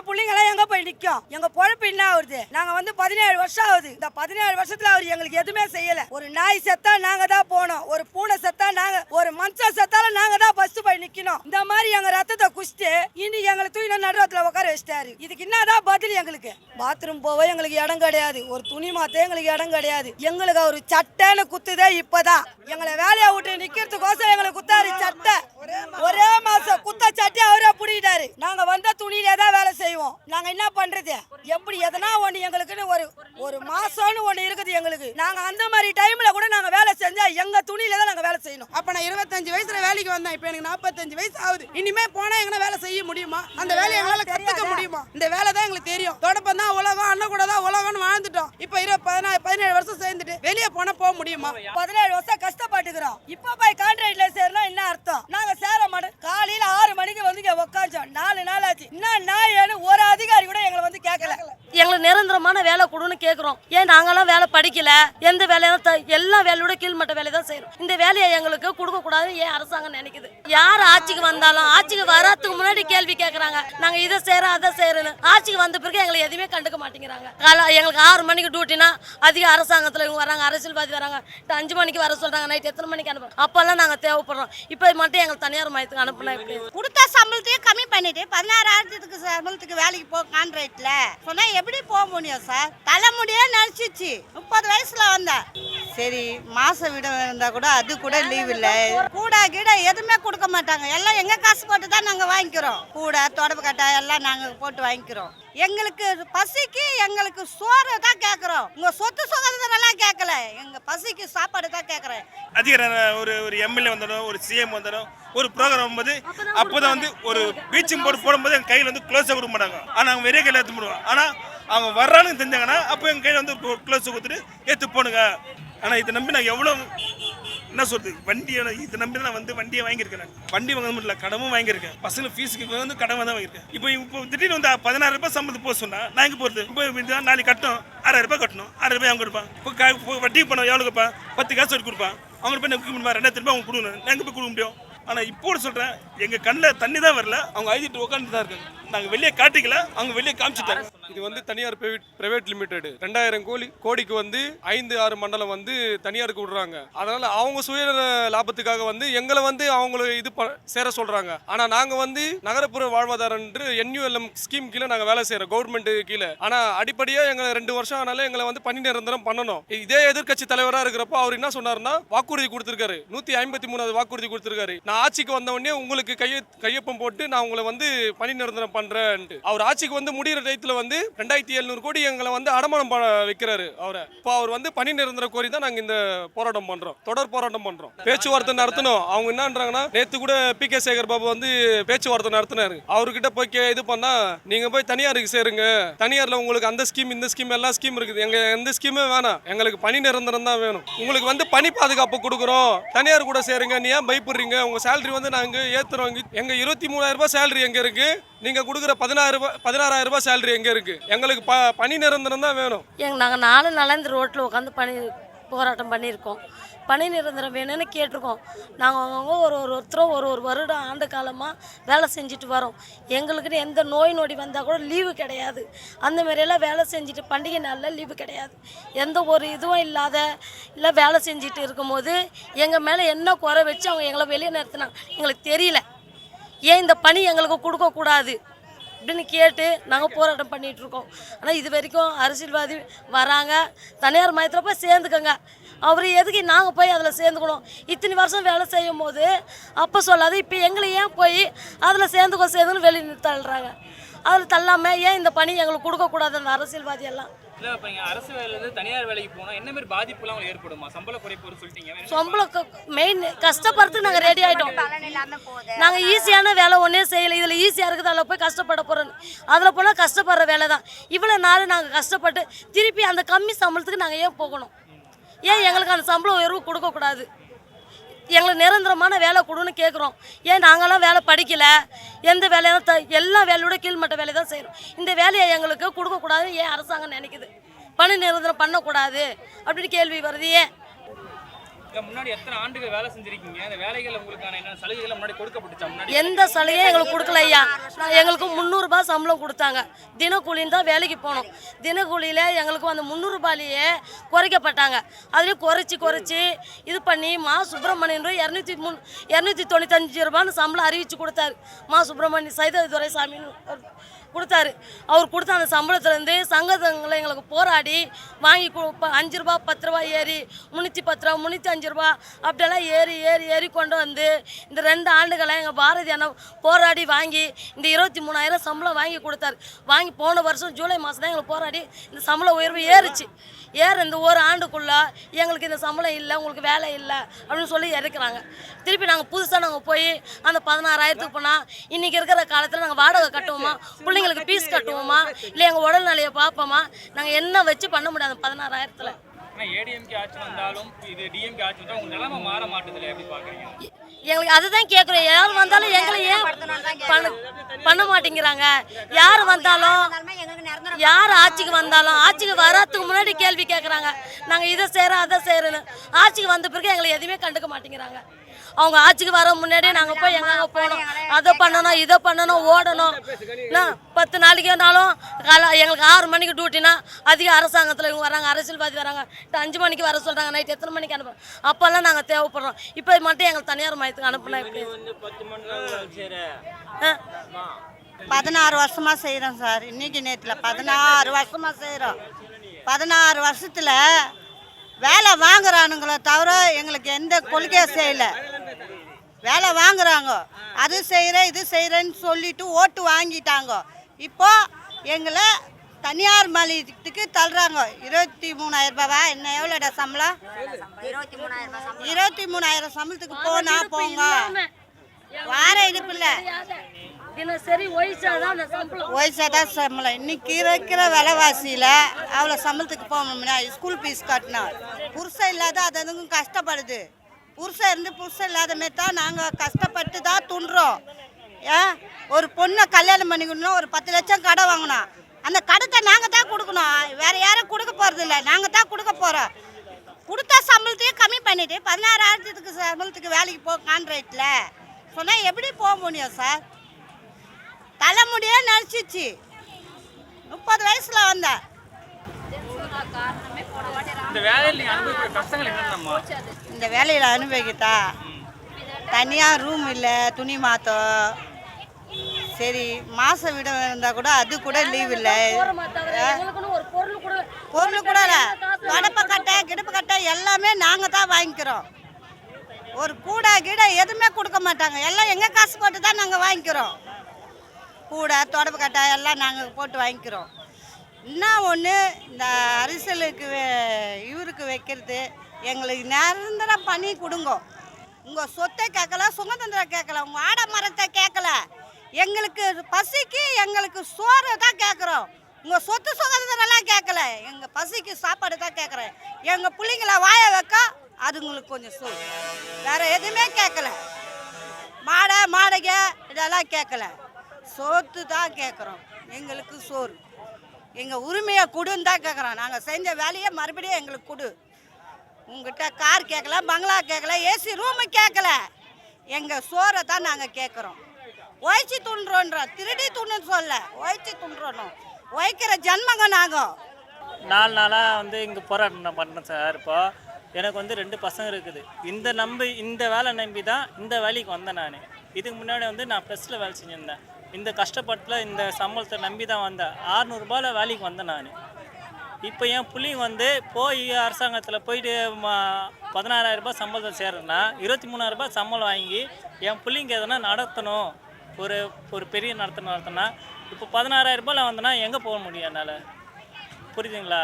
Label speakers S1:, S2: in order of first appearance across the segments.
S1: எங்க பிள்ளைங்களாம் எங்க போய் நிற்கும் எங்க பொழப்பு என்ன ஆகுது? நாங்க வந்து பதினேழு வருஷம் ஆகுது. இந்த பதினேழு வருஷத்துல அவர் எங்களுக்கு எதுவுமே செய்யல. ஒரு நாய் செத்தா நாங்க தான் போனோம். ஒரு பூனை செத்தா நாங்க ஒரு மனுஷன் செத்தாலும் நாங்க தான் ஃபர்ஸ்ட் போய் நிக்கணும். இந்த மாதிரி எங்க ரத்தத்தை குடிச்சிட்டு இனி எங்களை தூய் நடுவத்துல உட்கார வச்சிட்டாரு. இதுக்கு என்னதான் பதில் எங்களுக்கு? பாத்ரூம் போக எங்களுக்கு இடம் கிடையாது. ஒரு துணி மாத்த எங்களுக்கு இடம் கிடையாது. எங்களுக்கு அவர் சட்டைன்னு குத்துதே இப்பதான். எங்களை வேலையை விட்டு நிக்கிறதுக்கோசம் எங்களை குத்தாரு சட்டை. ஒரே மாசம் குத்த சட்டை அவரே புடிக்கிட்டாரு. நாங்க வந்த துணியிலே தான் வேலை செய்வோம். நாங்க என்ன பண்றது? எப்படி எதனா ஒண்ணு எங்களுக்குன்னு ஒரு ஒரு மாசம்னு ஒண்ணு இருக்குது எங்களுக்கு. நாங்க அந்த மாதிரி டைம்ல கூட நாங்க வேலை செஞ்சா எங்க துணியில தான் நாங்க வேலை செய்யணும்.
S2: அப்ப நான் இருபத்தஞ்சு வயசுல வேலைக்கு வந்தேன். இப்ப எனக்கு நாற்பத்தஞ்சு வயசு ஆகுது. இனிமே போனா எங்கன்னா வேலை செய்ய முடியுமா? அந்த வேலையை எங்களால கத்துக்க முடியுமா? இந்த வேலை தான் எங்களுக்கு தெரியும். தொடப்பம் தான் உலகம் அண்ணன் கூட தான் உலகம்னு வாழ்ந்துட்டோம். இப்ப இருபது பதினாறு பதினேழு வருஷம் சேர்ந்துட்டு வெளியே போனா போக முடியுமா?
S1: பதினேழு வருஷம் கஷ்டப்பட்டுக்கிறோம். இப்ப போய் கான்ட்ராக்ட்ல சேரணும் என்ன அர்த்தம் நாங்க சேர மாட்டோம் காலையில ஆறு மணிக்கு வந்து இங்க உட்காந்தோம் நாலு நாள் ஆச்சு இன்னும் நான் ஏன்னு ஒரு அதிகாரி கூட எங்களை வந்து கேட்கல
S3: எங்களுக்கு நிரந்தரமான வேலை கொடுன்னு கேட்குறோம் ஏன் நாங்கெல்லாம் வேலை படிக்கல எந்த வேலையும் த- எல்லா வேலையோட செய்யணும். இந்த வேலையை எங்களுக்கு கொடுக்க ஏன் அரசாங்கம் நினைக்குது? யார் ஆட்சிக்கு வந்தாலும் ஆட்சிக்கு வராதுக்கு முன்னாடி கேள்வி கேட்கறாங்க நாங்க இதை செய்யறோம் அதை செய்யறோன்னு ஆட்சிக்கு வந்த பிறகு எங்களை எதுவுமே கண்டுக்க மாட்டேங்கிறாங்க. காலை எங்களுக்கு ஆறு மணிக்கு டியூட்டினா அதிக அரசாங்கத்துல இவங்க வராங்க அரசியல்வாதி வராங்க. அஞ்சு மணிக்கு வர சொல்றாங்க நைட் எத்தனை மணிக்கு அனுப்புறோம் அப்பெல்லாம் நாங்க தேவைப்படுறோம். இப்போ மட்டும் எங்களுக்கு தனியார் மையத்துக்கு அனுப்பினா
S4: கொடுத்த சம்பளத்தையும் கம்மி பண்ணிட்டு பதினாறாயிரத்துக்கு சம்பளத்துக்கு வேலைக்கு போ கான்ட்ராக்ட்ல சொன்னா எப்படி போக முடியும் சார் தலைமுடியே நினைச்சிச்சு முப்பது வயசுல வந்தேன் சரி மாதம் விட இருந்தா கூட அது கூட லீவ் இல்ல. கூட கீட எதுவுமே கொடுக்க மாட்டாங்க. எல்லாம் எங்க காசு போட்டு தான் நாங்க வாங்கிக்கிறோம். கூட தொடப்பு கட்டை எல்லாம் நாங்க போட்டு வாங்கிக்கிறோம். எங்களுக்கு பசிக்கு எங்களுக்கு சோறு தான் கேக்குறோம். உங்க சொத்து சுகந்திரம் எல்லாம் கேட்கல எங்க பசிக்கு சாப்பாடு தான் கேக்குறேன்.
S5: அதிகார ஒரு ஒரு எம்எல்ஏ வந்தாலும் ஒரு சிஎம் வந்தாலும் ஒரு ப்ரோக்ராம் போது அப்போதான் வந்து ஒரு பீச்சிங் போர்டு போடும்போது எங்கள் கையில் வந்து க்ளோஸாக கொடுக்க மாட்டாங்க. ஆனால் அவங்க வெறிய கையில் எடுத்து போடுவாங்க. ஆனால் அவங்க வர்றான்னு தெரிஞ்சாங்கன்னா அப்போ எங்கள் கையில் வந்து க்ளோஸ் கொடுத்துட்டு ஏற்று போடுங்க. ஆனால் இதை நம்பி நான் எவ்வளோ என்ன சொல்றது வண்டியை இதை நம்பி நான் வந்து வண்டியை வாங்கியிருக்கேன் நான். வண்டி வாங்க மட்டும் இல்லை கடமும் வாங்கியிருக்கேன். பசங்க ஃபீஸுக்கு வந்து கடன் தான் வாங்கியிருக்கேன். இப்போ இப்போ திடீர்னு வந்து பதினாறு ரூபாய் சம்பளத்துக்கு போக சொன்னால் நான் எங்கே போகிறது இப்போ இதுதான் நாளைக்கு கட்டணும். ஆறாயிரம் ரூபாய் கட்டணும். ஆறாயிரம் ரூபாய் அவங்க கொடுப்பான். இப்போ வட்டிக்கு பணம் எவ்வளோ கொடுப்பான் பத்து காசு எடுத்து கொடுப்பான். அவங்க போய் நான் முடியுமா? ரெண்டாயிரத்து ரூபாய் அவங்க கொடுக்கணும். நான் எங்கே போய் கொடுக்க முடியும்? ஆனால் இப்போ சொல்கிறேன் எங்கள் கண்ணில் தண்ணி தான் வரல. அவங்க ஐதிட்டு உட்காந்து தான் இருக்காங்க. நாங்கள் வெளியே காட்டிக்கல அவங்க வெளியே காமிச்சிட்டாங்க
S6: இது வந்து தனியார் பிரைவேட் பிரைவேட் லிமிடெட் ரெண்டாயிரம் கோடி கோடிக்கு வந்து ஐந்து ஆறு மண்டலம் வந்து தனியாருக்கு விடுறாங்க. அதனால அவங்க சுய லாபத்துக்காக வந்து எங்களை வந்து அவங்கள இது ப- சேர சொல்றாங்க. ஆனா நாங்க வந்து நகரப்புற வாழ்வாதாரம் என்று என்யூஎல்எம் ஸ்கீம் கீழே நாங்க வேலை செய்யறோம் கவர்மெண்ட் கீழே. ஆனா அடிப்படையா எங்களை ரெண்டு வருஷம் ஆனாலும் எங்களை வந்து பணி நிரந்தரம் பண்ணணும். இதே எதிர்க்கட்சி தலைவரா இருக்கிறப்போ அவர் என்ன சொன்னாருன்னா வாக்குறுதி கொடுத்திருக்காரு. நூத்தி ஐம்பத்தி மூணாவது வாக்குறுதி கொடுத்திருக்காரு. நான் ஆட்சிக்கு வந்த உடனே உங்களுக்கு கைய கையொப்பம் போட்டு நான் உங்களை வந்து பணி நிரந்தரம் பண்றேன்ட்டு. அவர் ஆட்சிக்கு வந்து முடிகிற டயத்தில் வந்து ரெண்டாயிரத்தி எழுநூறு கோடி எங்களை வந்து அடமானம் ப- வைக்கிறாரு அவரை. இப்போ அவர் வந்து பணி நிரந்தர கோரி தான் நாங்கள் இந்த போராட்டம் பண்றோம். தொடர் போராட்டம் பண்றோம். பேச்சுவார்த்தை நடத்தணும். அவங்க என்னன்றாங்கன்னா நேத்து கூட பி கே சேகர் பாபு வந்து பேச்சுவார்த்தை நடத்தினாரு. அவர்கிட்ட போய் கே- இது பண்ணா நீங்க போய் தனியாருக்கு சேருங்க. தனியார்ல உங்களுக்கு அந்த ஸ்கீம் இந்த ஸ்கீம் எல்லா ஸ்கீம் இருக்குது. எங்க எந்த ஸ்கீமே வேணாம். எங்களுக்கு பணி நிரந்தரம் தான் வேணும். உங்களுக்கு வந்து பணி பாதுகாப்பு கொடுக்குறோம். தனியார் கூட சேருங்க. நீ ஏன் பயப்படுறீங்க? உங்க சேலரி வந்து நாங்க ஏத்துறோம். எங்க இருபத்தி மூணாயிரம் ரூபாய் சேலரி எங்க இருக்கு? நீங்க கொடுக்குற பதினாயிரம் ரூபாய் பதினாறாயிரம் ரூபாய் சேலரி எங்கே இருக்கு? எங்களுக்கு ப பணி நிரந்தரம் தான் வேணும்.
S3: எங்க நாங்கள் நாலு நாளாக இந்த ரோட்டில் உட்காந்து பணி போராட்டம் பண்ணியிருக்கோம். பணி நிரந்தரம் வேணும்னு கேட்டிருக்கோம். நாங்கள் அவங்கவுங்க ஒரு ஒரு ஒருத்தரும் ஒரு ஒரு வருடம் ஆண்டு காலமாக வேலை செஞ்சுட்டு வரோம். எங்களுக்குன்னு எந்த நோய் நொடி வந்தால் கூட லீவு கிடையாது. அந்த மாதிரியெல்லாம் வேலை செஞ்சுட்டு பண்டிகை நாளில் லீவு கிடையாது. எந்த ஒரு இதுவும் இல்லாத இல்லை வேலை செஞ்சுட்டு இருக்கும்போது எங்கள் மேலே என்ன குறை வச்சு அவங்க எங்களை வெளியே நிறுத்தினாங்க. எங்களுக்கு தெரியல. ஏன் இந்த பணி எங்களுக்கு கொடுக்கக்கூடாது? அப்படின்னு கேட்டு நாங்கள் போராட்டம் பண்ணிகிட்ருக்கோம் இருக்கோம். ஆனால் இது வரைக்கும் அரசியல்வாதி வராங்க. தனியார் மையத்தில் போய் சேர்ந்துக்கோங்க. அவர் எதுக்கு நாங்கள் போய் அதில் சேர்ந்துக்கணும்? இத்தனை வருஷம் வேலை செய்யும் போது அப்போ சொல்லாது இப்போ எங்களை ஏன் போய் அதில் சேர்ந்துக்கோ சேர்ந்துன்னு வெளியே தள்ளுறாங்க அதில் தள்ளாமல் ஏன் இந்த பணி எங்களுக்கு கொடுக்கக்கூடாது அந்த அரசியல்வாதியெல்லாம்
S7: இல்ல இப்ப இங்க அரசு வேலையிலேருந்து தனியார் வேலைக்கு போனா என்ன மாதிரி பாதிப்புலாம் உங்களுக்கு ஏற்படுமா? சம்பள குறைப்பு சொல்லிட்டீங்க.
S3: சம்பளம் மெயின் கஷ்டப்படுறதுக்கு நாங்கள் ரெடி ஆகிட்டோம் நாங்கள் ஈஸியான வேலை ஒன்றே செய்யலை. இதில் ஈஸியாக இருக்குது அதில் போய் கஷ்டப்பட போகிறோன்னு அதில் போனால் கஷ்டப்படுற வேலை தான். இவ்வளோ நாள் நாங்கள் கஷ்டப்பட்டு திருப்பி அந்த கம்மி சம்பளத்துக்கு நாங்கள் ஏன் போகணும்? ஏன் எங்களுக்கு அந்த சம்பள உயர்வு கொடுக்கக்கூடாது? எங்களுக்கு நிரந்தரமான வேலை கொடுன்னு கேட்குறோம் ஏன் நாங்களாம் வேலை படிக்கல? எந்த வேலையும் த எல்லா வேலையோட கீழ்மட்ட வேலை தான் செய்கிறோம் இந்த வேலையை எங்களுக்கு கொடுக்கக்கூடாதுன்னு ஏன் அரசாங்கம் நினைக்குது? பணி நிரந்தரம் பண்ணக்கூடாது அப்படின்னு கேள்வி வருது. ஏன்?
S7: முன்னாடி எத்தனை ஆண்டுகள் வேலை செஞ்சிருக்கீங்க? அந்த வேலைகள் உங்களுக்கான என்ன சலுகைகள் முன்னாடி கொடுக்கப்பட்டுச்சா?
S3: எந்த சலுகையும் எங்களுக்கு கொடுக்கல ஐயா. எங்களுக்கு முந்நூறுரூபா சம்பளம் கொடுத்தாங்க. தினக்கூலின்னு தான் வேலைக்கு போனோம். தினக்கூலியில் எங்களுக்கு அந்த முந்நூறுபாலேயே குறைக்கப்பட்டாங்க. அதுலேயும் குறைச்சி குறைச்சி இது பண்ணி மா சுப்பிரமணியன் இரநூத்தி மூணு இரநூத்தி தொண்ணூத்தஞ்சு ரூபான்னு சம்பளம் அறிவிச்சு கொடுத்தாரு. மா சுப்பிரமணிய சைத துரைசாமின்னு கொடுத்தாரு. அவர் கொடுத்த அந்த சம்பளத்துலேருந்து சங்கங்களை எங்களுக்கு போராடி வாங்கி அஞ்சு ரூபா பத்து ரூபா ஏறி முந்நூற்றி பத்து ரூபா முந்நூற்றி அஞ்சு ரூபா அப்படியெல்லாம் ஏறி ஏறி ஏறி கொண்டு வந்து இந்த ரெண்டு ஆண்டுகளை எங்கள் பாரதி அண்ணா போராடி வாங்கி இந்த இருபத்தி மூணாயிரம் சம்பளம் வாங்கி கொடுத்தாரு. வாங்கி போன வருஷம் ஜூலை மாதம் தான் எங்களுக்கு போராடி இந்த சம்பள உயர்வு ஏறுச்சு. ஏற இந்த ஒரு ஆண்டுக்குள்ள எங்களுக்கு இந்த சம்பளம் இல்லை உங்களுக்கு வேலை இல்லை அப்படின்னு சொல்லி இறக்குறாங்க. திருப்பி நாங்கள் புதுசாக நாங்கள் போய் அந்த பதினாறாயிரத்துக்கு போனால் இன்றைக்கி இருக்கிற காலத்தில் நாங்கள் வாடகை கட்டுவோமா? பிள்ளைங்களுக்கு ஃபீஸ் கட்டுவோமா? இல்லை எங்கள் உடல்நிலையை பார்ப்போமா நாங்கள் என்ன வச்சு பண்ண முடியாது பதினாறாயிரத்தில்? எங்களுக்கு அதுதான் கேட்குறோம் யார் வந்தாலும் எங்களை ஏன் பண்ண பண்ண மாட்டேங்கிறாங்க? யார் வந்தாலும் யார் ஆட்சிக்கு வந்தாலும் ஆட்சிக்கு வராதுக்கு முன்னாடி கேள்வி கேட்குறாங்க நாங்கள் இதை செய்கிறோம் அதை செய்கிறோன்னு ஆட்சிக்கு வந்த பிறகு எங்களை எதுவுமே கண்டுக்க மாட்டேங்கிறாங்க. அவங்க ஆட்சிக்கு வர முன்னாடியே நாங்கள் போய் எங்கெங்க போகணும்? அதை பண்ணணும் இதை பண்ணணும் ஓடணும். பத்து நாளைக்குனாலும் காலை எங்களுக்கு ஆறு மணிக்கு டியூட்டினா அதிக அரசாங்கத்தில் இவங்க வராங்க அரசியல்வாதி வராங்க. அஞ்சு மணிக்கு வர சொல்கிறாங்க நைட் எத்தனை மணிக்கு அனுப்புறோம் அப்போல்லாம் நாங்கள் தேவைப்படுறோம். இப்போ மட்டும் எங்களுக்கு தனியார் மையத்துக்கு அனுப்புனா
S4: பதினாறு வருஷமா செய்கிறோம் சார் இன்னைக்கு நேரத்தில் பதினாறு வருஷமா செய்கிறோம் பதினாறு வருஷத்தில் வேலை வாங்குறானுங்களே தவிர எங்களுக்கு எந்த கொள்கையும் செய்யலை. வேலை வாங்குறாங்க. அது செய்கிறேன் இது செய்கிறேன்னு சொல்லிட்டு ஓட்டு வாங்கிட்டாங்க. இப்போ எங்களை தனியார் மாநிலத்துக்கு தள்ளுறாங்க. இருபத்தி மூணாயிரம் ரூபாவா? என்ன எவ்வளோடா சம்பளம்? இருபத்தி மூணாயிரம் சம்பளத்துக்கு போனா போங்க. வார இடுப்பு இல்லை.
S3: தினசரி ஒய்ச்சாதான் அந்த சம்பளம்.
S4: இன்னைக்கு இருக்கிற விலைவாசியில் அவ்வளோ சம்பளத்துக்கு போக முடியாது ஸ்கூல் ஃபீஸ் கட்டணும். புருஷன் இல்லாத அது அதுக்கும் கஷ்டப்படுது. புருஷன் இருந்து புருஷன் இல்லாத மாரி தான் நாங்கள் கஷ்டப்பட்டு தான் துண்டுறோம் ஏன் ஒரு பொண்ணை கல்யாணம் பண்ணிக்கணும் ஒரு பத்து லட்சம் கடை வாங்கணும். அந்த கடத்தை நாங்கள் தான் கொடுக்கணும். வேற யாரும் கொடுக்க போகிறது இல்லை. நாங்கள் தான் கொடுக்க போகிறோம் கொடுத்தா சம்பளத்தையும் கம்மி பண்ணிவிட்டு பதினாறாயிரத்துக்கு சம்பளத்துக்கு வேலைக்கு போ கான்ட்ராக்டில் சொன்னால் எப்படி போக முடியும் சார் தலைமுடியே நடிச்சிச்சு. முப்பது வயசில் வந்தேன்.
S7: இந்த வேலையில் நீங்க அனுபவிக்கிற கஷ்டங்கள் என்னென்னம்மா?
S4: இந்த வேலையில் அனுபவிக்கிட்டா? தனியாக ரூம் இல்லை துணி மாத்தம் சரி மாதம் விட இருந்தால் கூட அது கூட லீவ் இல்லை.
S3: பொருள் கூட
S4: இல்லை. தொடப்ப கட்டை கிடப்பு கட்டை எல்லாமே நாங்கள் தான் வாங்கிக்கிறோம். ஒரு கூடை கீடை எதுவுமே கொடுக்க மாட்டாங்க. எல்லாம் எங்கள் காசு போட்டு தான் நாங்கள் வாங்கிக்கிறோம். கூடை தொடப்பு கட்டை எல்லாம் நாங்கள் போட்டு வாங்கிக்கிறோம். இன்னும் ஒன்று இந்த அரிசலுக்கு இவருக்கு வைக்கிறது எங்களுக்கு நிரந்தரம் பண்ணி கொடுங்க. உங்கள் சொத்தை கேட்கல சுகதந்திரம் கேட்கல உங்கள் ஆட மரத்தை கேட்கல. எங்களுக்கு பசிக்கு எங்களுக்கு சோறு தான் கேட்குறோம். உங்கள் சொத்து சுகதந்திரம்லாம் கேட்கல எங்கள் பசிக்கு சாப்பாடு தான் கேட்குறேன். எங்கள் பிள்ளைங்கள வாய வைக்க அதுங்களுக்கு கொஞ்சம் சோறு வேறு எதுவுமே கேட்கல. மாடை மாடகை இதெல்லாம் கேட்கல. சோத்து தான் கேட்குறோம். எங்களுக்கு சோறு. எங்கள் உரிமையை கொடுன்னு தான் கேட்குறோம் நாங்கள் செஞ்ச வேலையை மறுபடியும் எங்களுக்கு கொடு. உங்ககிட்ட கார் கேட்கல பங்களா கேட்கல ஏசி ரூமு கேட்கல எங்கள் சோறை தான் நாங்கள் கேட்குறோம் ஒய்ச்சி துண்டுறோன்றோம் திருடி துண்டுன்னு சொல்ல. ஒய்ச்சி துண்டுறோம் ஒய்க்கிற ஜன்மங்க நாங்கள்
S8: நாலு நாளாக வந்து இங்கே போராட்டம் நான் சார் இப்போ. எனக்கு வந்து ரெண்டு பசங்க இருக்குது. இந்த நம்பி இந்த வேலை நம்பி தான் இந்த வேலைக்கு வந்தேன் நான். இதுக்கு முன்னாடி வந்து நான் ப்ரெஸ்ஸில் வேலை செஞ்சுருந்தேன். இந்த கஷ்டப்பட்டில் இந்த சம்பளத்தை நம்பி தான் வந்தேன் ஆறுநூறுபாவில் வேலைக்கு வந்தேன் நான். இப்போ என் பிள்ளைங்க வந்து போய் அரசாங்கத்தில் போயிட்டு பதினாறாயிரரூபா சம்பளத்தை சேர்றேன்னா இருபத்தி மூணாயிரரூபா சம்பளம் வாங்கி என் பிள்ளைங்க எதனா நடத்தணும் ஒரு ஒரு பெரிய நடத்தணும் நடத்தினா இப்போ பதினாறாயிரம் ரூபாயில் வந்தேன்னா எங்கே போக முடியும் என்னால்? புரியுதுங்களா?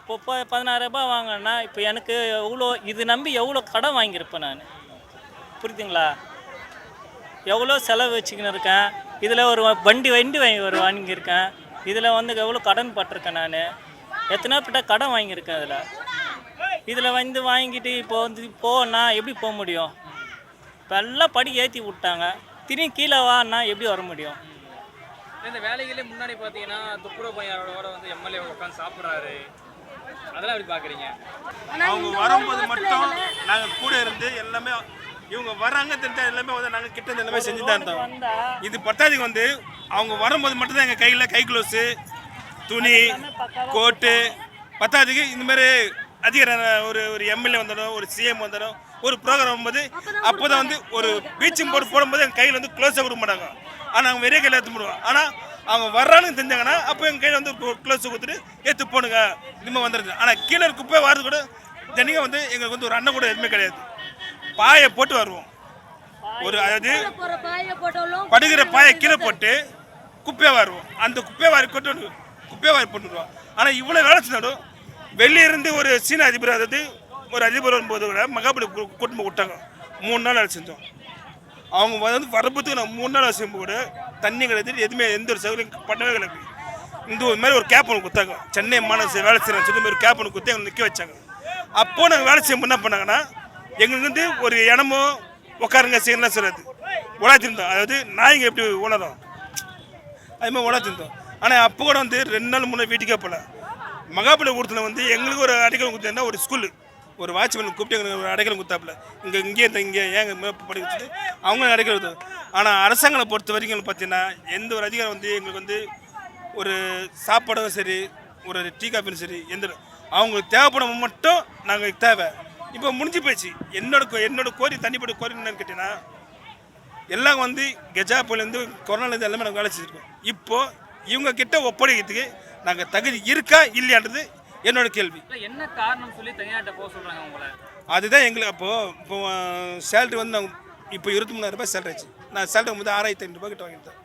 S8: இப்போ இப்போ பதினாயிரம் வாங்கினா இப்போ எனக்கு எவ்வளோ இது நம்பி எவ்வளோ கடன் வாங்கியிருப்பேன் நான். புரியுதுங்களா? எவ்வளோ செலவு வச்சுக்கின்னு இருக்கேன். இதில் ஒரு வண்டி வண்டி வாங்கி ஒரு வாங்கியிருக்கேன். இதில் வந்து எவ்வளோ கடன் பட்டிருக்கேன் நான். எத்தனை பேர்ட்ட கடன் வாங்கியிருக்கேன் இதில். இதில் வந்து வாங்கிட்டு இப்போ வந்து போனா எப்படி போக முடியும்? இப்போ எல்லாம் படி ஏற்றி விட்டாங்க. திரும்பி கீழே வான்னா எப்படி வர முடியும்?
S7: இந்த வேலைகளே முன்னாடி பார்த்தீங்கன்னா துப்புரவு பையனோட வந்து எம்எல்ஏ உட்காந்து சாப்பிட்றாரு. அதெல்லாம் எப்படி பாக்குறீங்க
S5: அவங்க வரும்போது மட்டும் நாங்கள் கூட இருந்து எல்லாமே இவங்க வராங்க தெரிஞ்சா எல்லாமே வந்து நாங்கள் கிட்ட இருந்து எல்லாமே செஞ்சு தான் இருந்தோம். இது பத்தாவதுக்கு வந்து அவங்க வரும்போது மட்டும்தான் எங்கள் கையில் கை க்ளவுஸு துணி கோட்டு பத்தாவதுக்கு இந்த மாதிரி அதிகார ஒரு ஒரு எம்எல்ஏ வந்தாலும் ஒரு சிஎம் வந்தாலும் ஒரு ப்ரோக்ராம் வரும்போது அப்போ தான் வந்து ஒரு பீச்சிங் போர்டு போடும்போது எங்கள் கையில் வந்து க்ளோஸாக கொடுக்க மாட்டாங்க. ஆனால் அவங்க வெறிய கையில் எடுத்து போடுவோம் ஆனால் அவங்க வர்றான்னு தெரிஞ்சாங்கன்னா அப்போ எங்கள் கையில் வந்து க்ளோஸ் கொடுத்துட்டு ஏற்று போடுங்க. இனிமேல் வந்துடுது ஆனால் கீழே குப்பை வரது கூட தினைக்கும் வந்து எங்களுக்கு வந்து ஒரு அண்ணன் கூட எதுவுமே கிடையாது. பாயை போட்டு வருவோம். ஒரு அதாவது படுகிற பாயை கீழே போட்டு குப்பையை வாருவோம். அந்த குப்பையை வாரி கொண்டு வந்து குப்பையை வாரி போட்டுருவோம் ஆனால் இவ்வளோ வேலை செஞ்சாலும் வெளியே இருந்து ஒரு சீன அதிபர் அதாவது ஒரு அதிபர் வரும்போது கூட மகாபலி கூட்டமாக விட்டாங்க. மூணு நாள் வேலை செஞ்சோம். அவங்க வந்து வரப்பத்துக்கு நான் மூணு நாள் வேலை செய்யும்போது கூட தண்ணி கிடையாது எதுவுமே எந்த ஒரு சௌகரியம் பண்ணவே கிடையாது இந்த ஒரு மாதிரி ஒரு கேப் ஒன்று கொடுத்தாங்க. சென்னை மாநகர வேலை செய்கிறேன் சொல்லி ஒரு கேப் ஒன்று கொடுத்து எங்களை நிற்க வச்சாங்க. அப்போது நாங்கள் வேலை செய்யும்போது என்ன பண்ணாங்கன்னா எங்களுக்கு வந்து ஒரு இடமோ உட்காருங்க செய்யலாம் சொல்லாது உழைச்சிருந்தோம். அதாவது நாய்ங்க எப்படி உணரும் அது மாதிரி உழைச்சிருந்தோம். ஆனால் அப்போ கூட வந்து ரெண்டு நாள் முன்னே வீட்டுக்கே போகல மகாபலிபுரத்தில் வந்து எங்களுக்கு ஒரு அடைக்கலம் கொடுத்தா ஒரு ஸ்கூலு ஒரு வாட்ச்மேன் கூப்பிட்டு எங்களுக்கு ஒரு அடைக்கலம் கொடுத்தாப்புல. இங்கே இங்கே இந்த இங்கே ஏங்க படிக்க வச்சுட்டு? அவங்களும் அடைக்கலம் கொடுத்தாங்க. ஆனால் அரசாங்கத்தை பொறுத்த வரைக்கும் பார்த்தீங்கன்னா எந்த ஒரு அதிகாரம் வந்து எங்களுக்கு வந்து ஒரு சாப்பாடும் சரி ஒரு டீ காஃபியும் சரி எந்த அவங்களுக்கு தேவைப்படும் மட்டும் நாங்கள் தேவை. இப்போ முடிஞ்சு போச்சு என்னோட என்னோட கோரி தனிப்பட்ட கோரி என்னன்னு கேட்டீங்கன்னா எல்லாம் வந்து கெஜா புயலேருந்து கொரோனாலேருந்து எல்லாமே நாங்கள் வேலை செஞ்சுருக்கோம். இப்போ இவங்க கிட்ட ஒப்படைக்கிறதுக்கு நாங்கள் தகுதி இருக்கா இல்லையான்றது என்னோட கேள்வி.
S7: என்ன காரணம் சொல்லி தனியார்ட்ட போக சொல்றாங்க உங்களை?
S5: அதுதான் எங்களுக்கு அப்போது இப்போ சேலரி வந்து நாங்கள் இப்போ இருபத்தி மூணாயிரம் ரூபாய் சேலரி ஆச்சு. நான் சேலரி வந்து ஆறாயிரத்தி ஐநூறுபா கிட்ட வாங்கிட்டேன்.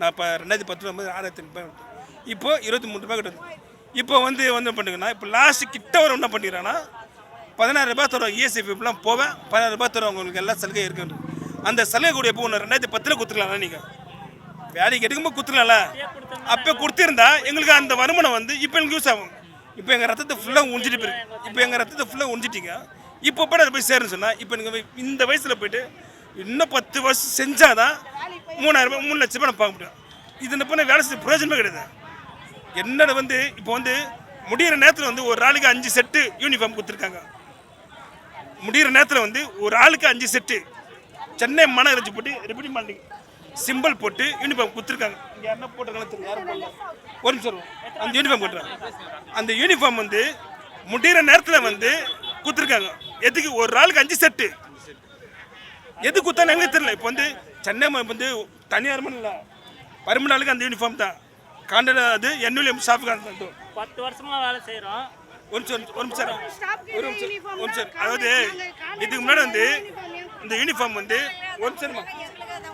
S5: நான் இப்போ ரெண்டாயிரத்தி பத்து போது ஆறாயிரத்தி ஐநூறுபா வாங்கிட்டேன். இப்போ இருபத்தி மூணு ரூபாய் கிட்ட இப்போ வந்து வந்து பண்ணுங்கன்னா இப்போ லாஸ்ட் கிட்ட வர என்ன பண்ணிக்கிறாங்கன்னா பதினாறு ரூபாய் தருவாங்க. இஎஸ்எஃப்லாம் போவேன். பதினாறு ரூபாய் தருவாங்க. உங்களுக்கு எல்லாம் சலுகை இருக்குது அந்த சலுகை கூட எப்போ ஒன்று ரெண்டாயிரத்தி பத்தில் கொடுத்துருக்கலாம் நீங்கள் வேலைக்கு எடுக்கும்போது கொடுத்துருக்கலாம்ல. அப்போ கொடுத்துருந்தா எங்களுக்கு அந்த வருமானம் வந்து இப்போ எனக்கு யூஸ் ஆகும். இப்போ எங்கள் ரத்தத்தை ஃபுல்லாக உஞ்சிட்டு போயிருக்கு இப்போ எங்கள் ரத்தத்தை ஃபுல்லாக உஞ்சிட்டீங்க இப்போ போய் அதை போய் சேருன்னு சொன்னால் இப்போ நீங்கள் இந்த வயசில் போயிட்டு இன்னும் பத்து வருஷம் செஞ்சால் தான் மூணாயிரம் ரூபாய் மூணு லட்ச ரூபாய் நான் பார்க்க முடியும். இது என்ன வேலை செய்ய பிரயோஜனமே கிடையாது. என்னோட வந்து இப்போ வந்து முடியிற நேரத்தில் வந்து ஒரு ஆளுக்கு அஞ்சு செட்டு யூனிஃபார்ம் கொடுத்துருக்காங்க. முடிகிற நேரத்தில் வந்து ஒரு ஆளுக்கு அஞ்சு செட்டு சென்னை மாநகராட்சி போட்டு ரிப்பீட் மாட்டீங்க சிம்பிள் போட்டு யூனிஃபார்ம் கொடுத்துருக்காங்க. இங்கே யாருன்னா போட்டிருக்காங்க தெரியும் யாரும் ஒரு நிமிஷம் அந்த யூனிஃபார்ம் போட்டுருக்காங்க அந்த யூனிஃபார்ம் வந்து முடிகிற நேரத்தில் வந்து கொடுத்துருக்காங்க. எதுக்கு? ஒரு ஆளுக்கு அஞ்சு செட்டு. எது கொடுத்தாலும் எங்களுக்கு தெரியல. இப்போ வந்து சென்னை வந்து தனியார் இல்லை பருமன் நாளுக்கு அந்த யூனிஃபார்ம் தான். காண்டல் அது என்யூலியம் ஸ்டாஃப் காண்டல்
S8: பத்து வருஷமாக வேலை செய்கிறோம்
S5: ஒரு நிமிஷம் ஒரு நிமிஷம் ஒரு நிமிஷம் ஒரு நிமிஷம். அதாவது இதுக்கு முன்னாடி வந்து இந்த யூனிஃபார்ம் வந்து ஒரு நிமிஷம்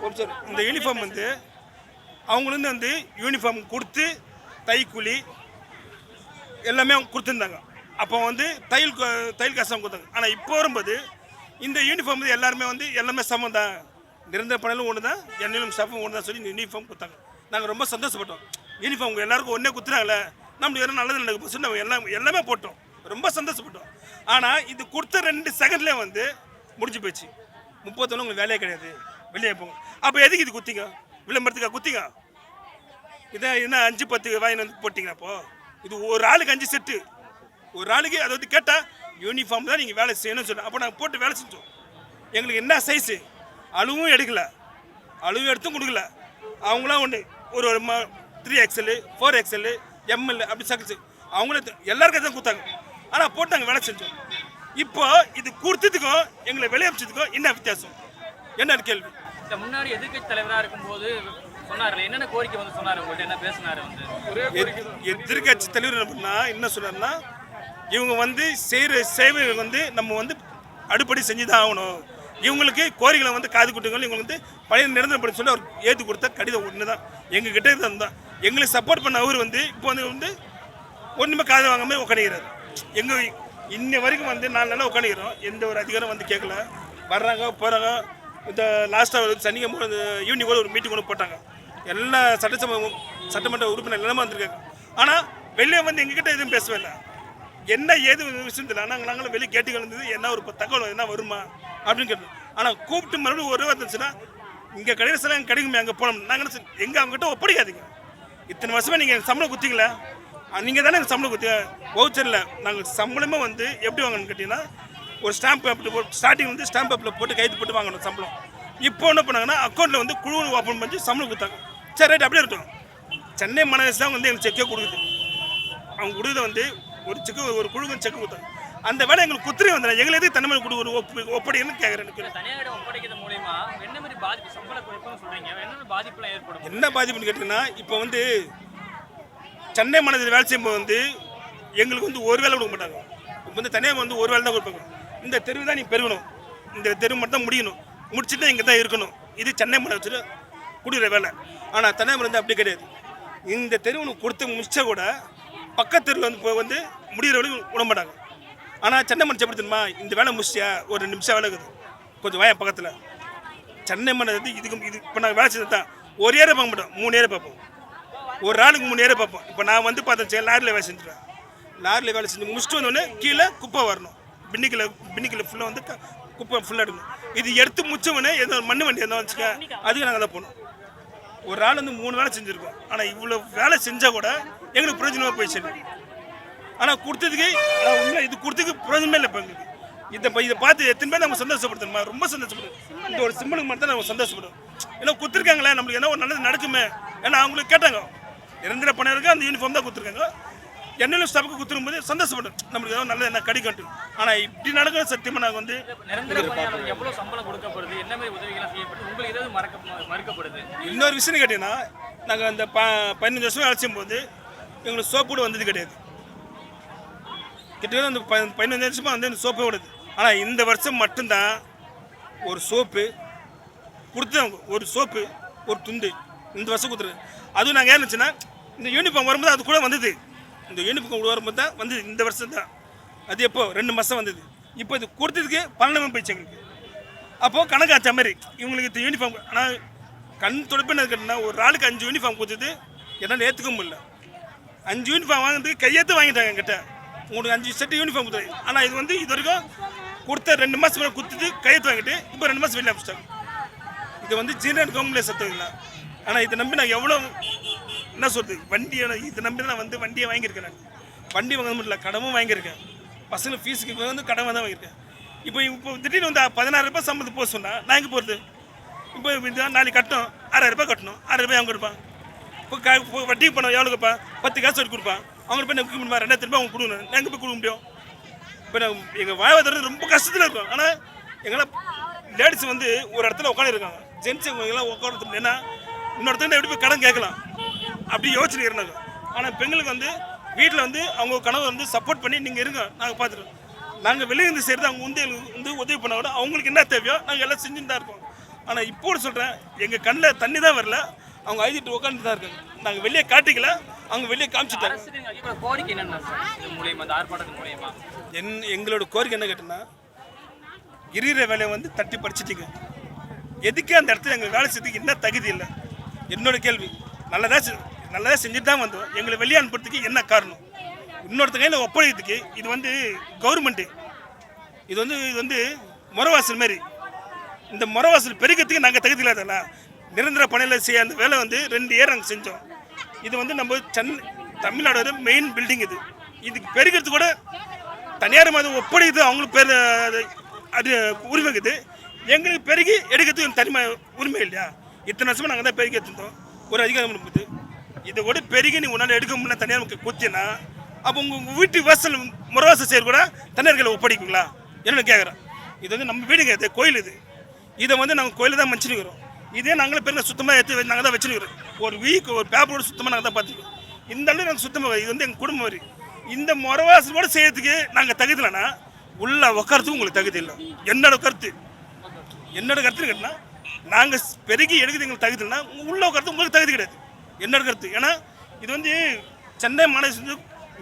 S5: ஒரு நிமிஷம் இந்த யூனிஃபார்ம் வந்து அவங்களுக்கு வந்து யூனிஃபார்ம் கொடுத்து தைக்கூலி எல்லாமே அவங்க கொடுத்துருந்தாங்க. அப்போ வந்து தையல் தையல் காசு அவங்க கொடுத்தாங்க. ஆனால் இப்போ வரும்போது இந்த யூனிஃபார்ம் வந்து எல்லாருமே வந்து எல்லாமே சமம் தான். நிரந்தர பணியிலும் ஒன்று தான் என்னிலும் ஸ்டாஃபும் ஒன்று தான் சொல்லி இந்த யூனிஃபார்ம் கொடுத்தாங்க. நாங்கள் ரொம்ப சந்தோஷப்பட்டோம். யூனிஃபார்ம் எல்லாருக்கும் ஒன்றே கொடுத்துறாங்களே நம்மளுக்கு என்ன நல்லது நல்லது சொல்லி நம்ம எல்லாம் எல்லாமே போட்டோம். ரொம்ப சந்தோஷப்பட்டோம். ஆனால் இது கொடுத்த ரெண்டு செகண்ட்லேயே வந்து முடிஞ்சு போச்சு. முப்பத்தொன்று உங்களுக்கு வேலையே கிடையாது. வெளியே போங்க. அப்போ எதுக்கு இது குத்திங்க? விளம்பரத்துக்கா குத்திங்க? இதான் என்ன அஞ்சு பத்து வாங்கி வந்து போட்டிங்க அப்போது இது ஒரு ஆளுக்கு அஞ்சு செட்டு ஒரு ஆளுக்கு அதை வந்து கேட்டால் யூனிஃபார்ம் தான் நீங்கள் வேலை செய்யணும்னு சொன்னேன் அப்போ நாங்கள் போட்டு வேலை செஞ்சோம். எங்களுக்கு என்ன சைஸு அழுவும் எடுக்கல. அழுவும் எடுத்தும் கொடுக்கல. அவங்களாம் ஒன்று ஒரு ஒரு three XL four XL ML அப்படி சக்கிச்சு அவங்களே எல்லாருக்கும் தான் கொடுத்தாங்க. ஆனால் போட்டு நாங்கள் வேலை செஞ்சோம். இப்போ இது கொடுத்ததுக்கும் எங்களை வெளியே அமிச்சதுக்கும் என்ன வித்தியாசம்? என்ன கேள்வி?
S7: இந்த முன்னாடி எதிர்க்கட்சி தலைவரா இருக்கும்போது சொன்னார்ல என்னென்ன கோரிக்கை வந்து சொன்னாரு? உங்கள்ட்ட என்ன பேசினாரு வந்து?
S5: எத்- எதிர்க்கட்சி தலைவர் என்ன பண்ணா என்ன சொன்னார்னா இவங்க வந்து செய்கிற சேவைகள் வந்து நம்ம வந்து அடுப்படி செஞ்சு தான் ஆகணும். இவங்களுக்கு கோரிக்கைகளை வந்து காது குட்டுங்கள் இவங்களுக்கு வந்து பழைய நிரந்தரப்படி சொல்லி அவர் ஏற்றி கொடுத்த கடிதம் ஒன்று தான் எங்கள் கிட்ட தான் எங்களுக்கு சப்போர்ட் பண்ண அவர் வந்து இப்போ வந்து வந்து ஒன்றுமே காது வாங்காமல் உட்காந்துக்கிறார் எங்கள் இன்ன வரைக்கும் வந்து நாலு நாளாக உட்காந்துக்கிறோம் எந்த ஒரு அதிகாரம் வந்து கேட்கல. வர்றாங்க போகிறாங்க இந்த லாஸ்ட்டாக சனிக்கிழமை ஒரு ஈவினிங் கூட ஒரு மீட்டிங் கூட போட்டாங்க. எல்லா சட்டசபை சட்டமன்ற உறுப்பினர் எல்லாமே வந்திருக்காங்க. ஆனால் வெளியே வந்து எங்ககிட்ட எதுவும் பேசவே இல்லை. என்ன ஏது விஷயம் தெரியல நாங்கள் நாங்களும் வெளியே கேட்டு கலந்தது என்ன ஒரு தகவல் என்ன வருமா அப்படின்னு கேட்டோம் ஆனால் கூப்பிட்டு மறுபடியும் ஒரு வந்துச்சுன்னா இங்கே கடையில் சில கிடைக்குமே அங்கே போனோம் நாங்கள் எங்கே அவங்ககிட்ட ஒப்படைக்காதீங்க. இத்தனை வருஷமாக நீங்கள் எங்கள் சம்பளம் குத்திங்களே நீங்கள் தானே எங்கள் சம்பளம் கொடுத்தீங்க. வவுச்சரில் நாங்கள் சம்பளமே வந்து எப்படி வாங்கணும்னு கேட்டிங்கன்னா ஒரு ஸ்டாம்ப் பேப்பில் ஸ்டார்டிங் வந்து ஸ்டாம்ப் பேப்பில் போட்டு கைது போட்டு வாங்கணும் சம்பளம். இப்போ என்ன பண்ணாங்கன்னா அக்கௌண்ட்டில் வந்து குழு ஓப்பன் பண்ணி சம்பளம் கொடுத்தாங்க. சரி ரைட் அப்படியே இருக்கட்டும். சென்னை மாநகராட்சி தான் வந்து எங்களுக்கு செக்கே கொடுக்குது. அவங்க கொடுக்குறது வந்து ஒரு செக்கு ஒரு குழுக்கு செக் கொடுத்தாங்க அந்த வேலை எங்களுக்கு குத்திரை வந்துடும் எங்களை எதுக்கு தனிமை கொடு ஒரு ஒப்பு ஒப்படைன்னு கேட்குறேன்
S7: என்ன மாதிரி பாதிப்பு சம்பள குறைப்புன்னு சொல்றீங்க. என்ன மாதிரி பாதிப்புலாம் ஏற்படும்?
S5: என்ன பாதிப்புன்னு கேட்டிங்கன்னா இப்போ வந்து சென்னை மாநகரத்தில் வேலை செய்யும்போது வந்து எங்களுக்கு வந்து ஒரு வேலை கொடுக்க மாட்டாங்க. இப்போ வந்து தனியாக வந்து ஒரு வேலை தான் கொடுப்பாங்க. இந்த தெருவு தான் நீ பெருகணும். இந்த தெருவு மட்டும் தான் முடியணும். முடிச்சுட்டு இங்கே தான் இருக்கணும். இது சென்னை மாநகரத்தில் கொடுக்குற வேலை. ஆனால் தனியார் வந்து அப்படி கிடையாது. இந்த தெருவு உனக்கு கொடுத்து முடிச்சா கூட பக்கத்து வந்து போய் வந்து முடிகிற வரைக்கும் விட மாட்டாங்க ஆனால் சென்னை மாநகரம் எப்படி தெரியுமா? இந்த வேலை முடிச்சியா ஒரு ரெண்டு நிமிஷம் வேலை இருக்குது. கொஞ்சம் வாயா பக்கத்தில். சென்னை மன்னர் வந்து இதுக்கு இது இப்போ நாங்கள் வேலை செஞ்சது தான் ஒரு ஏரை பார்க்க மாட்டோம். மூணு ஏரை பார்ப்போம். ஒரு ஆளுக்கு மூணு ஏரை பார்ப்போம். இப்போ நான் வந்து பார்த்தேன் லாரியில் வேலை செஞ்சுருவேன் லாரியில் வேலை செஞ்சு முடிச்சுட்டு வந்தோடனே கீழே குப்பை வரணும். பின்னிக்கில் பின்னிக்கில் ஃபுல்லாக வந்து குப்பை ஃபுல்லாக எடுக்கணும். இது எடுத்து முடிச்சவொடனே எந்த மண்ணு வண்டி எதாவது வச்சுக்க அதுக்கு நாங்கள் தான் போகணும். ஒரு ஆள் வந்து மூணு வேலை செஞ்சுருக்கோம். ஆனால் இவ்வளோ வேலை செஞ்சால் கூட எங்களுக்கு பிரயோஜனமாக போயிடுச்சு. ஆனால் கொடுத்ததுக்கு ஆனால் உண்மை இது கொடுத்ததுக்கு பிரயோஜனமே இல்லை இப்போ எங்களுக்கு. இதை இதை பார்த்து எத்தனை பேர் நம்ம சந்தோஷப்படுத்தணுமா? ரொம்ப சந்தோஷப்படும் இந்த ஒரு சிம்பிளுக்கு மட்டும் தான் நம்ம சந்தோஷப்படும் ஏன்னா கொடுத்துருக்காங்களே நம்மளுக்கு என்ன ஒரு நல்லது நடக்குமே. ஏன்னா அவங்களுக்கு கேட்டாங்க. நிரந்தர பணியருக்கு அந்த யூனிஃபார்ம் தான் கொடுத்துருக்காங்க. என்னென்ன ஸ்டாஃபுக்கு கொடுத்துருக்கும்போது சந்தோஷப்படும் நம்மளுக்கு ஏதோ நல்லது என்ன கிடைக்கட்டும் ஆனால் இப்படி நடக்கிற சத்தியமாக நாங்கள் வந்து
S7: நிரந்தர பணியாளருக்கு எவ்வளவு சம்பளம் கொடுக்கப்படுது? என்ன மாதிரி உதவிகள்லாம் செய்யப்படுது? உங்களுக்கு ஏதாவது மறக்க மறுக்கப்படுது?
S5: இன்னொரு விஷயம் கேட்டிங்கன்னா நாங்கள் அந்த ப பதினஞ்சு வருஷம் வேலை செய்யும்போது எங்களுக்கு சோப்பு கூட வந்தது கிடையாது. கிட்டத்தட்ட அந்த ப பதினஞ்சு வருஷமாக வந்து அந்த சோப்பே விடுது ஆனால் இந்த வருஷம் மட்டும்தான் ஒரு சோப்பு கொடுத்தாங்க ஒரு சோப்பு ஒரு துண்டு இந்த வருஷம் கொடுத்துரு அதுவும் நாங்கள் இருந்துச்சுன்னா இந்த யூனிஃபார்ம் வரும்போது அது கூட வந்தது. இந்த யூனிஃபார்ம் வரும்போது தான் வந்தது. இந்த வருஷம் தான். அது எப்போ? ரெண்டு மாதம் வந்தது. இப்போ இது கொடுத்ததுக்கு பன்னெண்டு போயிடுச்சு எங்களுக்கு. அப்போது கணக்காச்ச மாதிரி இவங்களுக்கு இந்த யூனிஃபார்ம் ஆனால் கண் துடைப்புன்னு கேட்டிங்கன்னா ஒரு ஆளுக்கு அஞ்சு யூனிஃபார்ம் கொடுத்தது என்னால் ஏற்றுக்க முடியல. அஞ்சு யூனிஃபார்ம் வாங்கினதுக்கு கையெழுத்து வாங்கிட்டாங்க என்கிட்ட. உங்களுக்கு அஞ்சு செட்டு யூனிஃபார்ம் கொடுத்தாங்க ஆனால் இது வந்து இது வரைக்கும் கொடுத்த ரெண்டு மாதம் கொடுத்துட்டு கையெழுத்து வாங்கிட்டு இப்போ ரெண்டு மாதம் வெளியே அனுப்பிச்சிட்டாங்க. இது வந்து ஜீரன் கவர்மெண்ட்ல சத்தம் ஆனால் இதை நம்பி நான் எவ்வளோ என்ன சொல்கிறது வண்டியை இதை நம்பி நான் வந்து வண்டியை வாங்கியிருக்கேன் நான். வண்டி வாங்க முடியல கடமும் வாங்கியிருக்கேன். பசங்க ஃபீஸுக்கு வந்து கடன் தான் வாங்கியிருக்கேன். இப்போ இப்போ திடீர்னு வந்து பதினாறு ரூபாய் சம்பளத்துக்கு போக சொன்னால் நான் எங்கே போகிறது இப்போ நாளைக்கு கட்டணும். ஆறாயிரம் ரூபாய் கட்டணும். ஆறாயிரம் ரூபாய் அவங்க கொடுப்பான் இப்போ வட்டி பணம் எவ்வளோ கொடுப்பான் பத்து காசு வட்டி கொடுப்பேன் அவங்க போய் நான் கொடுக்க ரெண்டாயிரத்து ரூபாய் அவங்க கொடுக்கணும் நான் எங்கே போய் கொடுக்க முடியும்? இப்போ நான் எங்கள் வாழ்வாதாரம் ரொம்ப கஷ்டத்தில் இருக்கும். ஆனால் எங்களால் லேடிஸ் வந்து ஒரு இடத்துல உட்காந்துருக்காங்க ஜென்ஸ் எல்லாம் உட்காந்து ஏன்னா இன்னொருத்தங்க எப்படி போய் கடன் கேட்கலாம்? அப்படி யோசனை இருந்தாங்க ஆனால் பெண்களுக்கு வந்து வீட்டில் வந்து அவங்க கணவர் வந்து சப்போர்ட் பண்ணி நீங்கள் இருங்க. நாங்கள் பார்த்துருக்கோம் நாங்கள் வெளியிருந்து செய்கிறது அவங்க வந்து எங்களுக்கு வந்து உதவி பண்ண விட அவங்களுக்கு என்ன தேவையோ நாங்கள் எல்லாம் செஞ்சுட்டு தான் இருக்கோம். ஆனால் இப்போ சொல்கிறேன் எங்கள் கண்ணில் தண்ணி தான் வரல. அவங்க ஐதிட்டு உட்காந்து தான் இருக்காங்க. நாங்கள் வெளியே காட்டிக்கல. அவங்க வெளியே காமிச்சிட்டாங்க.
S7: கோரிக்கை என்னென்ன மூலியமா இந்த மூலியமா?
S5: என் எங்களோட கோரிக்கை என்ன கேட்டோன்னா இருக்கிற வேலையை வந்து தட்டி படிச்சிட்டீங்க. எதுக்கு அந்த இடத்துல எங்கள் வேலை செய்யறதுக்கு என்ன தகுதி இல்லை? என்னோட கேள்வி. நல்லதா செ- நல்லதா செஞ்சுட்டு தான் வந்தோம். எங்களை வெளியே அனுப்புறதுக்கு என்ன காரணம்? இன்னொருத்த கையில் ஒப்படைக்கிறதுக்கு இது வந்து கவர்மெண்ட்டு இது வந்து இது வந்து முறவாசல் மாதிரி இந்த முறவாசல் பெருக்கிறதுக்கு நாங்கள் தகுதி இல்லாதல்ல நிரந்தர பணியில் செய்ய அந்த வேலை வந்து ரெண்டு ஏர் நாங்கள் செஞ்சோம். இது வந்து நம்ம சென்னை தமிழ்நாடோட மெயின் பில்டிங் இது. இதுக்கு பெருகிறது கூட தனியார் மதம் ஒப்படைக்குது அவங்களுக்கு பெரு அது அது உரிமை இருக்குது எங்களுக்கு பெருகி எடுக்கிறதுக்கு தனிமை உரிமை இல்லையா? இத்தனை வருஷமாக நாங்கள் தான் பெருகி எடுத்துருந்தோம். ஒரு அதிகாரம் இருக்குது. இதை கூட பெருகி நீ உன்னால் எடுக்க முடியல தனியார் மக்கள் குத்தினா அப்போ உங்கள் வீட்டு வாசல் முறவாசம் செய்ய கூட தனியார்களை ஒப்படைக்குங்களா என்னென்னு கேட்குறேன் இது வந்து நம்ம வீடுங்க இது கோயில் இது. இதை வந்து நாங்கள் கோயிலில் தான் மச்சினுக்கிறோம் இதே நாங்களே பெருங்க சுத்தமாக எடுத்து நாங்கள் தான் வச்சுருக்கிறோம். ஒரு வீக் ஒரு பேப்பரோட சுத்தமாக நாங்கள் தான் பார்த்துக்கிறோம். இந்த அளவு நாங்கள் சுத்தமாக இது வந்து எங்கள் குடும்பம் வரி இந்த முறவாசல் கூட செய்யறதுக்கு நாங்கள் தகுதி இல்லைன்னா உள்ளே உட்காரத்துக்கு உங்களுக்கு தகுதி இல்லை. என்னோட கருத்து. என்னோட கருத்து கேட்டினா நாங்கள் பெருகி எடுக்கிறது எங்களுக்கு தகுதி இல்லைன்னா உள்ளே உட்காரத்து உங்களுக்கு தகுதி கிடையாது. என்னோட கருத்து. ஏன்னா இது வந்து சென்னை மாநகர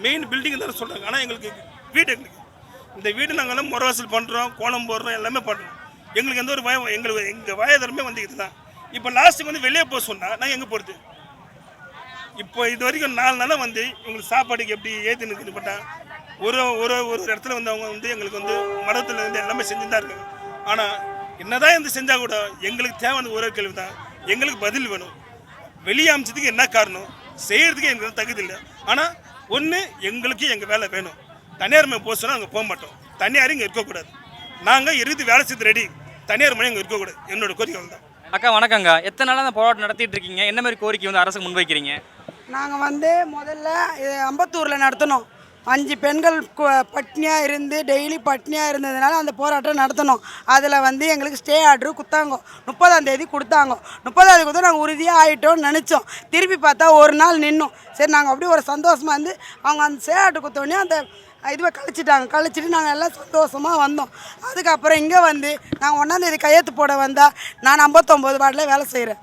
S5: மெயின் பில்டிங் தான் சொல்கிறாங்க ஆனால் எங்களுக்கு வீடு எங்களுக்கு. இந்த வீடு நாங்கள் எல்லாம் முறவாசல் பண்ணுறோம் கோலம் போடுறோம் எல்லாமே பண்ணுறோம் எங்களுக்கு எந்த ஒரு பயம் எங்களுக்கு எங்கள் வாயாதாரமே வந்து இதுதான். இப்போ லாஸ்ட்டுக்கு வந்து வெளியே போக சொன்னால் நாங்கள் எங்கே போகிறது இப்போ இது வரைக்கும் நாலு நாளாக வந்து எங்களுக்கு சாப்பாடுக்கு எப்படி ஏற்றி நிற்கப்பட்டா ஒரு ஒரு ஒரு இடத்துல வந்து அவங்க வந்து எங்களுக்கு வந்து மடத்தில் இருந்து எல்லாமே செஞ்சு தான் இருக்காங்க. ஆனால் என்னதான் இருந்து செஞ்சால் கூட எங்களுக்கு தேவையான ஒரே கேள்வி தான் எங்களுக்கு பதில் வேணும். வெளியே அமைச்சதுக்கு என்ன காரணம்? செய்கிறதுக்கு எங்களுக்கு தகுதி இல்லை. ஆனால் ஒன்று எங்களுக்கு எங்கள் வேலை வேணும். தனியார் மேம் போக சொன்னால் அங்கே போக மாட்டோம். தனியார் இங்கே இருக்கக்கூடாது. நாங்கள் இறுதி வேலை செய்து ரெடி தனியார் மயம் இங்கே இருக்கக்கூடாது. என்னோட கோரிக்கை தான்.
S7: அக்கா வணக்கங்க எத்தனை நாளாக அந்த போராட்டம் நடத்திட்டு இருக்கீங்க? என்ன மாதிரி கோரிக்கை வந்து அரசுக்கு முன்வைக்கிறீங்க?
S2: நாங்கள் வந்து முதல்ல இது அம்பத்தூரில் நடத்தினோம். அஞ்சு பெண்கள் பட்னியாக இருந்து டெய்லி பட்னியாக இருந்ததுனால அந்த போராட்டம் நடத்தினோம். அதில் வந்து எங்களுக்கு ஸ்டே ஆர்டர் கொடுத்தாங்க முப்பதாம் தேதி கொடுத்தாங்க. முப்பதாம் தேதி கொடுத்தா நாங்கள் உறுதியாக ஆகிட்டோம்னு நினச்சோம். திருப்பி பார்த்தா ஒரு நாள் நின்னோம். சரி நாங்கள் அப்படியே ஒரு சந்தோஷமாக இருந்து அவங்க அந்த ஸ்டே ஆர்டர் கொடுத்தோடனே அந்த இதுவே கழிச்சிட்டாங்க. கழிச்சிட்டு நாங்கள் எல்லாம் சந்தோஷமாக வந்தோம். அதுக்கப்புறம் இங்கே வந்து நாங்கள் ஒன்றாந்தேதி கையெழுத்து போட வந்தால் நான் ஐம்பத்தொம்போது வார்டில் வேலை செய்கிறேன்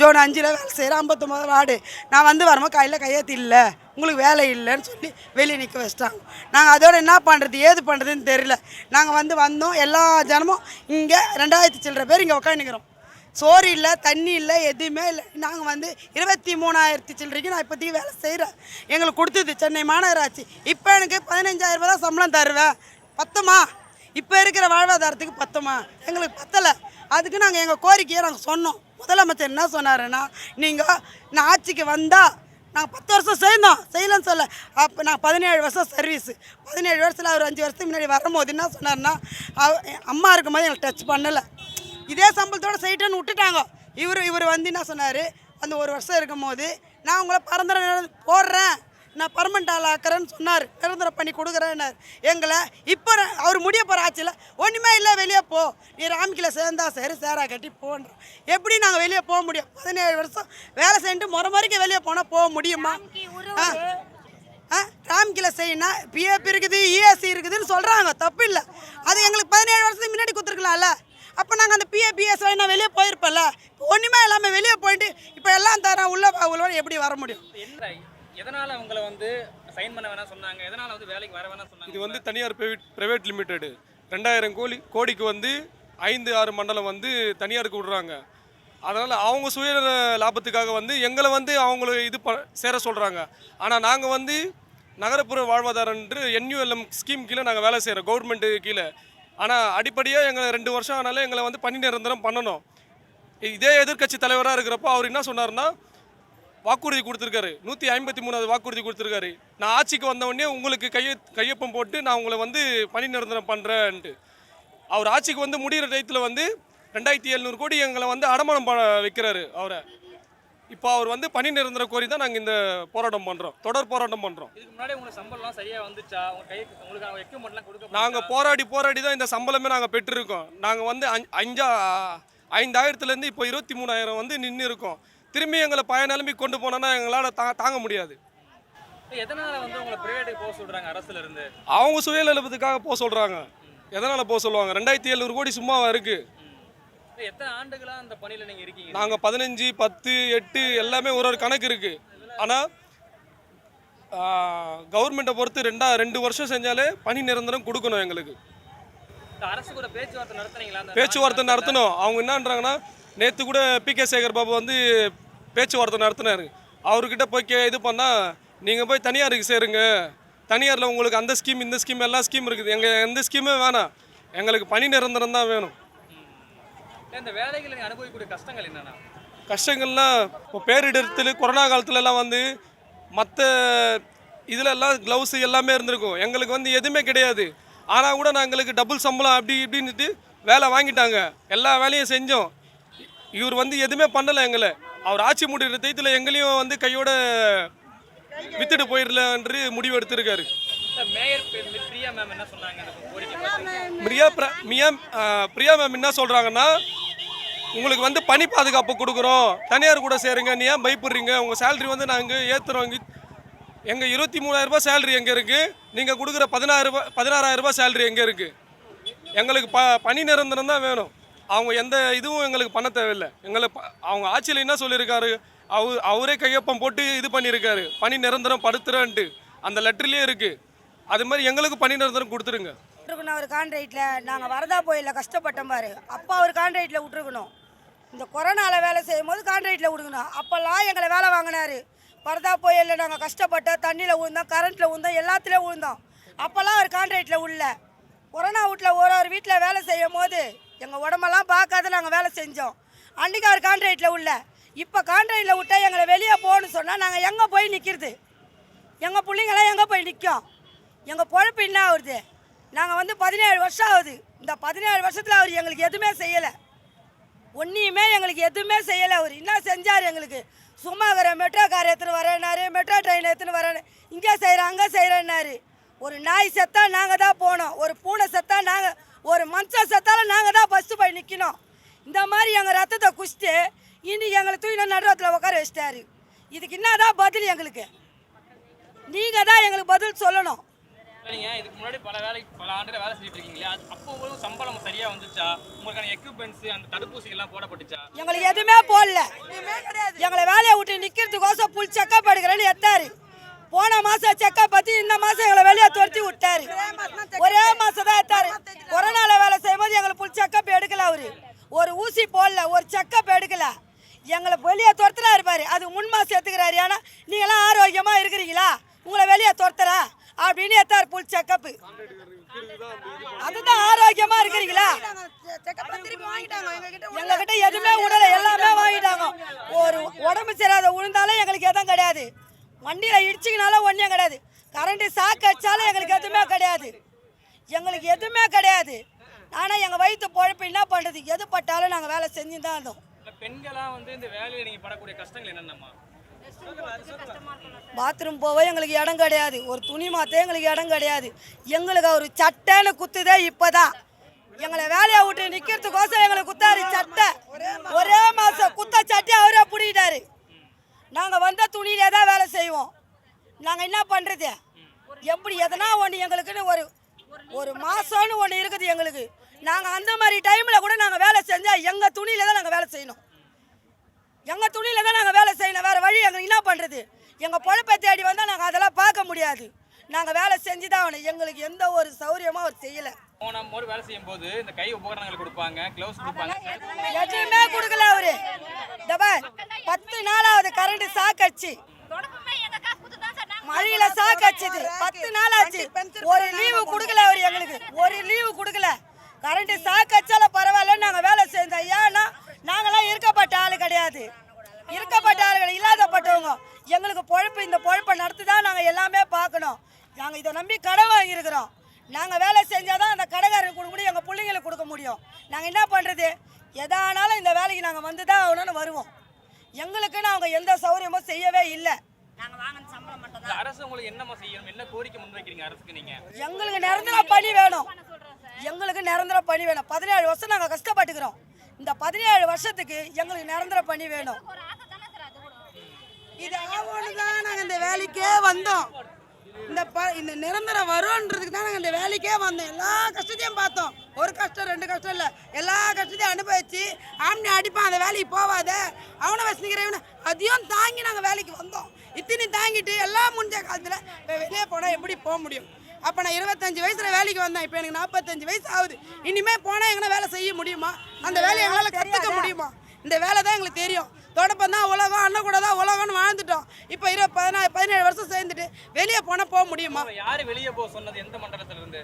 S2: ஜோன் அஞ்சில் வேலை செய்கிறேன் ஐம்பத்தொம்போது வார்டு. நான் வந்து வரும்போது கையில் கையெழுத்து இல்லை. உங்களுக்கு வேலை இல்லைன்னு சொல்லி வெளியே நிற்க வச்சிட்டாங்க. நாங்கள் அதோட என்ன பண்ணுறது ஏது பண்ணுறதுன்னு தெரியல. நாங்கள் வந்து வந்தோம். எல்லா ஜனமும் இங்கே ரெண்டாயிரத்தி சில்லற பேர் இங்கே உட்காந்துக்கிறோம் சோறு இல்லை தண்ணி இல்லை எதுவுமே இல்லை. நாங்கள் வந்து இருபத்தி மூணாயிரத்தி சில்லறைக்கு நான் இப்போதைக்கு வேலை செய்கிறேன் எங்களுக்கு கொடுத்தது சென்னை மாநகராட்சி. இப்போ எனக்கு பதினஞ்சாயிரம் தான் சம்பளம் தருவேன். பத்தமா? இப்போ இருக்கிற வாழ்வாதாரத்துக்கு பத்தமா? எங்களுக்கு பத்தலை. அதுக்கு நாங்கள் எங்கள் கோரிக்கையை நாங்கள் சொன்னோம். முதலமைச்சர் என்ன சொன்னாருன்னா நீங்கள் நான் ஆட்சிக்கு வந்தால் நாங்கள் பத்து வருஷம் சேர்ந்தோம் செய்யலன்னு சொல்ல. அப்போ நான் பதினேழு வருஷம் சர்வீஸு பதினேழு வருஷத்தில் அவர் அஞ்சு வருஷத்துக்கு முன்னாடி வரும்போது என்ன சொன்னார்னா அவ- அம்மா இருக்கும்போது எனக்கு டச் பண்ணலை. இதே சம்பளத்தோட செய்யிட்டேன்னு விட்டுட்டாங்க. இவர் இவர் வந்து என்ன சொன்னார்? அந்த ஒரு வருஷம் இருக்கும்போது நான் உங்களை பரந்தர போடுறேன். நான் பர்மனெண்ட் ஆள் ஆக்குறேன்னு சொன்னார். நிரந்தரம் பண்ணி கொடுக்குறேன்னார். எங்களை இப்போ அவர் முடிய போகிற ஆட்சியில் ஒன்றுமே இல்லை வெளியே போ. நீ ராமிக்கில் சேர்ந்தா சரி சேரா கட்டி போன்றோம் எப்படி நாங்கள் வெளியே போக முடியும்? பதினேழு வருஷம் வேலை செஞ்சுட்டு முறை முறைக்கு வெளியே போனால் போக முடியுமா? ஆ ஆ ராம்கில செய்யணும் பிஏபி இருக்குது இஎஸ்சி இருக்குதுன்னு சொல்கிறாங்க தப்பு இல்லை. அது எங்களுக்கு பதினேழு வருஷத்துக்கு முன்னாடி கொடுத்துருக்கலாம்ல. அப்போ நாங்கள் அந்த பிஏபிஎஸ் நான் வெளியே போயிருப்போம்ல இப்போ ஒன்றுமே இல்லாமல் வெளியே போயிட்டு இப்போ எல்லாம் தரேன் உள்ள உள்ள எப்படி வர முடியும்?
S7: என்ன எதனால உங்களை வந்து சைன் பண்ண வேணாம் சொன்னாங்க? எதனால வந்து வேலைக்கு வர வேணாம் சொன்னாங்க
S6: இது வந்து தனியார் பிரைவேட் பிரைவேட் லிமிடெடு ரெண்டாயிரம் கோடி கோடிக்கு வந்து ஐந்து ஆறு மண்டலம் வந்து தனியாருக்கு விடுறாங்க. அதனால் அவங்க சுய லாபத்துக்காக வந்து எங்களை வந்து அவங்கள இது ப சேர சொல்கிறாங்க ஆனால் நாங்கள் வந்து நகரப்புற வாழ்வாதாரன்று என்யூஎல்எம் ஸ்கீம் கீழே நாங்கள் வேலை செய்கிறோம் கவர்மெண்ட்டு கீழே. ஆனால் அடிப்படையாக எங்களை ரெண்டு வருஷம் ஆனாலும் எங்களை வந்து பணி நிரந்தரம் பண்ணணும். இதே எதிர்க்கட்சி தலைவராக இருக்கிறப்போ அவர் என்ன சொன்னார்னா வாக்குறுதி கொடுத்துருக்காரு. நூற்றி ஐம்பத்தி மூணாவது வாக்குறுதி கொடுத்துருக்காரு. நான் ஆட்சிக்கு வந்தவொடனே உங்களுக்கு கைய கையொப்பம் போட்டு நான் உங்களை வந்து பணி நிரந்தரம் பண்ணுறேன்ட்டு அவர் ஆட்சிக்கு வந்து முடிகிற டயத்தில் வந்து ரெண்டாயிரத்தி எழுநூறு கோடி எங்களை வந்து அடமானம் ப வைக்கிறாரு அவரை. இப்போ அவர் வந்து பணி நிரந்தரம் கோரி தான் நாங்கள் இந்த போராட்டம் பண்ணுறோம் தொடர் போராட்டம் பண்ணுறோம்
S7: இதுக்கு முன்னாடி உங்களுக்கு சம்பளம்லாம் சரியா வந்துச்சா? உங்க கை உங்களுக்கு எக்யூப்மெண்ட்லாம் கொடுக்க
S6: நாங்கள் போராடி போராடி தான் இந்த சம்பளமே நாங்கள் பெற்றிருக்கோம். நாங்கள் வந்து அஞ் அஞ்சா ஐந்தாயிரத்துலேருந்து இப்போ இருபத்தி மூணாயிரம் வந்து நின்று இருக்கோம். திரும்பி எங்களை பய நிலைமை கொண்டு போனோன்னா எங்களால் தா தாங்க முடியாது.
S7: எதனால வந்து உங்களை பிரைவேட்டுக்கு போக சொல்றாங்க அரசுல இருந்து
S6: அவங்க சுயநலத்துக்காக போக சொல்கிறாங்க எதனால் போக சொல்லுவாங்க? ரெண்டாயிரத்தி எழுநூறு கோடி சும்மாவா இருக்குது
S7: எத்தனை ஆண்டுகளா அந்த பணியில நீங்க இருக்கீங்க?
S6: நாங்கள் பதினஞ்சு பத்து எட்டு எல்லாமே ஒரு ஒரு கணக்கு இருக்குது ஆனால் கவர்மெண்ட்டை பொறுத்து ரெண்டா ரெண்டு வருஷம் செஞ்சாலே பணி நிரந்தரம் கொடுக்கணும் எங்களுக்கு.
S7: அரசு கூட பேச்சுவார்த்தை
S6: நடத்தணும். அவங்க என்னன்றாங்கன்னா நேற்று கூட பி கே சேகர் பாபு வந்து பேச்சுவார்த்தை நடத்தினாரு. அவர்கிட்ட போய் கே இது பண்ணால் நீங்கள் போய் தனியாருக்கு சேருங்க. தனியாரில் உங்களுக்கு அந்த ஸ்கீம் இந்த ஸ்கீம் எல்லா ஸ்கீம் இருக்குது. எங்கள் எந்த ஸ்கீமே வேணாம். எங்களுக்கு பணி நிரந்தரம் தான் வேணும்.
S7: இந்த வேலைகளை அனுபவிக்கக்கூடிய கஷ்டங்கள் என்னன்னா?
S6: கஷ்டங்கள்லாம் இப்போ பேரிடத்தில் கொரோனா காலத்துல எல்லாம் வந்து மற்ற இதில் எல்லாம் க்ளவுஸ் எல்லாமே இருந்திருக்கும். எங்களுக்கு வந்து எதுவுமே கிடையாது. ஆனால் கூட நான் எங்களுக்கு டபுள் சம்பளம் அப்படி இப்படின்னுட்டு வேலை வாங்கிட்டாங்க. எல்லா வேலையும் செஞ்சோம். இவர் வந்து எதுவுமே பண்ணலை எங்களை. அவர் ஆட்சி முடிகிற டயத்தில் எங்களையும் வந்து கையோட வித்துட்டு போயிடலன்று முடிவு எடுத்திருக்காரு.
S7: பிரியா
S6: பிரியா மேம் என்ன சொல்கிறாங்கன்னா உங்களுக்கு வந்து பணி பாதுகாப்பு கொடுக்குறோம். தனியார் கூட சேருங்க. நீ ஏன் பயப்படுறீங்க? உங்கள் சேலரி வந்து நாங்கள் ஏற்றுறோம் இங்கே எங்கள் இருபத்தி மூணாயிரரூபா சேலரி எங்கே இருக்குது நீங்கள் கொடுக்குற பதினாறு பதினாறாயிரரூபா சேலரி எங்கே இருக்குது எங்களுக்கு ப பணி நிரந்தரம் தான் வேணும். அவங்க எந்த இதுவும் எங்களுக்கு பண்ண தேவையில்லை. எங்களை அவங்க ஆட்சியில் என்ன சொல்லியிருக்காரு? அவ அவரே கையொப்பம் போட்டு இது பண்ணியிருக்காரு. பணி நிரந்தரம் படுத்துறேன்ட்டு. அந்த லெட்டர்லேயே இருக்குது அது மாதிரி எங்களுக்கு பணி நிரந்தரம் கொடுத்துருங்க.
S1: விட்டுருக்கணும் அவர் கான்ட்ராக்டில் நாங்கள் வரதா போயில கஷ்டப்பட்டோம் பாரு. அப்போ அவர் கான்ட்ராக்டில் விட்டுருக்கணும். இந்த கொரோனாவில் வேலை செய்யும் போது கான்ட்ராக்டில் விடுக்கணும் அப்போல்லாம் எங்களை வேலை வாங்கினாரு. பரதா புயலில் நாங்கள் கஷ்டப்பட்டோம் தண்ணியில் விழுந்தோம் கரண்ட்டில் விழுந்தோம் எல்லாத்துலேயும் விழுந்தோம் அப்போல்லாம் அவர் கான்ட்ராக்டில் உள்ள. கொரோனா வீட்டில் ஒரு ஒரு வீட்டில் வேலை செய்யும் போது எங்கள் உடம்பெல்லாம் பார்க்காத நாங்கள் வேலை செஞ்சோம். அன்றைக்கி அவர் கான்ட்ராக்டில் உள்ள. இப்போ கான்ட்ராக்டில் விட்டால் எங்களை வெளியே போகணும்னு சொன்னால் நாங்கள் எங்கே போய் நிற்கிறது எங்கள் பிள்ளைங்களாம் எங்கே போய் நிற்கும் எங்கள் பொழப்பு என்ன ஆகுது? நாங்கள் வந்து பதினேழு வருஷம் ஆகுது. இந்த பதினேழு வருஷத்தில் அவர் எங்களுக்கு எதுவுமே செய்யலை. ஒன்றையுமே எங்களுக்கு எதுவுமே செய்யலை. அவர் என்ன செஞ்சார் எங்களுக்கு? சும்மா வர மெட்ரோ கார் எடுத்துன்னு வரேன்னாரு மெட்ரோ ட்ரெயின் எடுத்துன்னு வரேன் இங்கே செய்கிறேன் அங்கே செய்கிறேன்னாரு ஒரு நாய் செத்தா நாங்கள் தான் போனோம். ஒரு பூனை செத்தா நாங்கள் ஒரு மனுஷன் செத்தாலும் நாங்கள் தான் ஃபஸ்ட்டு போய் நிற்கணும் இந்த மாதிரி எங்கள் ரத்தத்தை குடிச்சிட்டு இன்னைக்கு எங்களை தூயின நடுவத்தில் உட்கார வச்சிட்டாரு. இதுக்கு என்ன தான் பதில் எங்களுக்கு? நீங்கள் தான் எங்களுக்கு பதில் சொல்லணும்.
S7: சரிங்க இதுக்கு முன்னாடி பல வேலைக்கு பல ஆண்டுகள் வேலை செஞ்சுட்டு இருக்கீங்களா அப்போ உங்களுக்கு சம்பளம் சரியா வந்துச்சா? உங்களுக்கான எக்யூப்மெண்ட்ஸ் அந்த தடுப்பூசி எல்லாம் போடப்பட்டுச்சா?
S1: எங்களுக்கு எதுவுமே போடல. எங்களை வேலையை விட்டு நிக்கிறதுக்கோசம் புல் செக்கப் எடுக்கிறேன்னு எத்தாரு. போன மாசம் செக்கப் பத்தி இந்த மாசம் எங்களை வெளியே துரத்தி விட்டாரு. ஒரே மாசம் தான் எத்தாரு. கொரோனால வேலை செய்யும்போது எங்களை புல் செக்கப் எடுக்கல அவரு. ஒரு ஊசி போடல ஒரு செக்கப் எடுக்கல. எங்களை வெளியே துரத்துனா இருப்பாரு அது முன் மாசம் எடுத்துக்கிறாரு ஏன்னா நீங்களாம் ஆரோக்கியமா இருக்கிறீங்களா உங்களை வெளியே துரத்துறா ஃபுல் எத்தாரு செக்கப் அதுதான் ஆரோக்கியமா இருக்கிறீங்களா?
S2: திருப்பி வாங்கிட்டாங்க எங்ககிட்ட
S1: எங்க கிட்ட எதுவுமே விடல எல்லாமே வாங்கிட்டாங்க. ஒரு உடம்பு சரியாத விழுந்தாலும் எங்களுக்கு எதுவும் கிடையாது. வண்டியில இடிச்சிங்கனாலும் ஒன்றும் கிடையாது. கரண்ட் சாக்கு அடிச்சாலும் எங்களுக்கு எதுவுமே கிடையாது. எங்களுக்கு எதுவுமே கிடையாது. ஆனால் எங்கள் வயிற்று பொழப்பு என்ன பண்ணுறது எது பட்டாலும் நாங்கள் வேலை செஞ்சு தான் இருந்தோம்
S7: பெண்களா வந்து இந்த வேலையில நீங்க படக்கூடிய கஷ்டங்கள் என்னென்னமா
S1: பாத்ரூம் போக எங்களுக்கு இடம் கிடையாது. ஒரு துணி மாற்ற எங்களுக்கு இடம் கிடையாது. எங்களுக்கு அவர் சட்டைன்னு குத்துதே இப்போதான். எங்களை வேலையை விட்டு நிற்கிறதுக்கோசம் எங்களுக்கு குத்தாரு சட்டை. ஒரே மாதம் குத்த சட்டை அவரே பிடிக்கிட்டாரு. நாங்கள் வந்த துணியிலே தான் வேலை செய்வோம். நாங்கள் என்ன பண்ணுறது எப்படி எதனா ஒன்று எங்களுக்குன்னு ஒரு ஒரு மாதம்னு ஒன்று இருக்குது எங்களுக்கு. நாங்கள் அந்த மாதிரி டைமில் கூட நாங்கள் வேலை செஞ்சால் எங்கள் துணியில தான் நாங்கள் வேலை செய்யணும். எங்கள் துணியில தான் நாங்கள் வேலை செய்யணும். வேறு வழி எங்களுக்கு என்ன பண்ணுறது எங்கள் பொழப்பை தேடி வந்தால் நாங்கள் அதெல்லாம் பார்க்க முடியாது. நாங்கள் வேலை செஞ்சு தான் ஆகணும். எங்களுக்கு எந்த ஒரு சௌரியமும் அவர் செய்யலை.
S7: போன போது வேலை செய்யும் போது இந்த கை உபகரணங்கள் கொடுப்பாங்க கிளவுஸ் கொடுப்பாங்க.
S1: எதுவுமே கொடுக்கல அவரு. பார், பத்து நாளாவது கரண்ட் சாக்கடிச்சு மழையில சாக்கடிச்சது பத்து நாள் ஆச்சு ஒரு லீவு கொடுக்கல அவர் எங்களுக்கு. ஒரு லீவு கொடுக்கல. கரண்ட் சாக்கடிச்சால பரவாயில்ல நாங்க வேலை செஞ்சோம். ஏன்னா நாங்களாம் இருக்கப்பட்ட ஆளு கிடையாது. இருக்கப்பட்ட ஆளுகள் இல்லாதப்பட்டவங்க. எங்களுக்கு பொழப்பு இந்த பொழப்பை நடத்தி தான் நாங்கள் எல்லாமே பார்க்கணும். நாங்கள் இதை நம்பி கடை வாங்கியிருக்கிறோம். நாங்கள் வேலை செஞ்சால் தான் அந்த கடைக்காரருக்கு கொடுக்க முடியும் எங்கள் பிள்ளைங்களுக்கு கொடுக்க முடியும். நாங்கள் என்ன பண்ணுறது எதானாலும் இந்த வேலைக்கு நாங்கள் வந்து தான் ஆகணும்னு வருவோம். எங்களுக்குன்னு அவங்க எந்த சௌகரியமும் செய்யவே இல்லை.
S7: இந்த அரசு உங்களுக்கு என்னமா செய்யணும்? என்ன கோரிக்கை முன்வைக்கிறீங்க அரசுக்கு நீங்க?
S1: எங்களுக்கு நிரந்தர பணி வேணும். எங்களுக்கு நிரந்தர பணி வேணும். பதினேழு வருஷம் நாங்கள் கஷ்டப்பட்டுக்கிறோம். இந்த பதினேழு வருஷத்துக்கு எங்களுக்கு நிரந்தர பணி வேணும்.
S2: இது ஆவோன்னு தான் நாங்கள் இந்த வேலைக்கே வந்தோம். இந்த ப இந்த நிரந்தரம் வரும்ன்றதுக்கு தான் நாங்கள் இந்த வேலைக்கே வந்தோம். எல்லா கஷ்டத்தையும் பார்த்தோம். ஒரு கஷ்டம் ரெண்டு கஷ்டம் இல்லை. எல்லா கஷ்டத்தையும் அனுபவிச்சு ஆம்னி அடிப்பான் அந்த வேலைக்கு போவாத. அவனை வசனிக்கிறவன அதையும் தாங்கி நாங்கள் வேலைக்கு வந்தோம். இத்தினி தாங்கிட்டு எல்லாம் முடிஞ்ச காலத்தில் இப்போ வெளியே போனால் எப்படி போக முடியும்? அப்போ நான் இருபத்தஞ்சு வயசில் வேலைக்கு வந்தேன். இப்போ எனக்கு நாற்பத்தஞ்சு வயசு ஆகுது. இனிமேல் போனால் எங்கன்னா வேலை செய்ய முடியுமா? அந்த வேலையை எங்களால் கற்றுக்க முடியுமா? இந்த வேலை தான் எங்களுக்கு தெரியும். தொடப்பம் தான் உலகம் அண்ணன் கூட தான் உலகம்னு வாழ்ந்துட்டோம். இப்போ இருபது பதினாறு பதினேழு வருஷம் சேர்ந்துட்டு வெளியே போனால் போக முடியுமா?
S7: யாரு வெளியே போக சொன்னது எந்த மண்டலத்துல இருந்து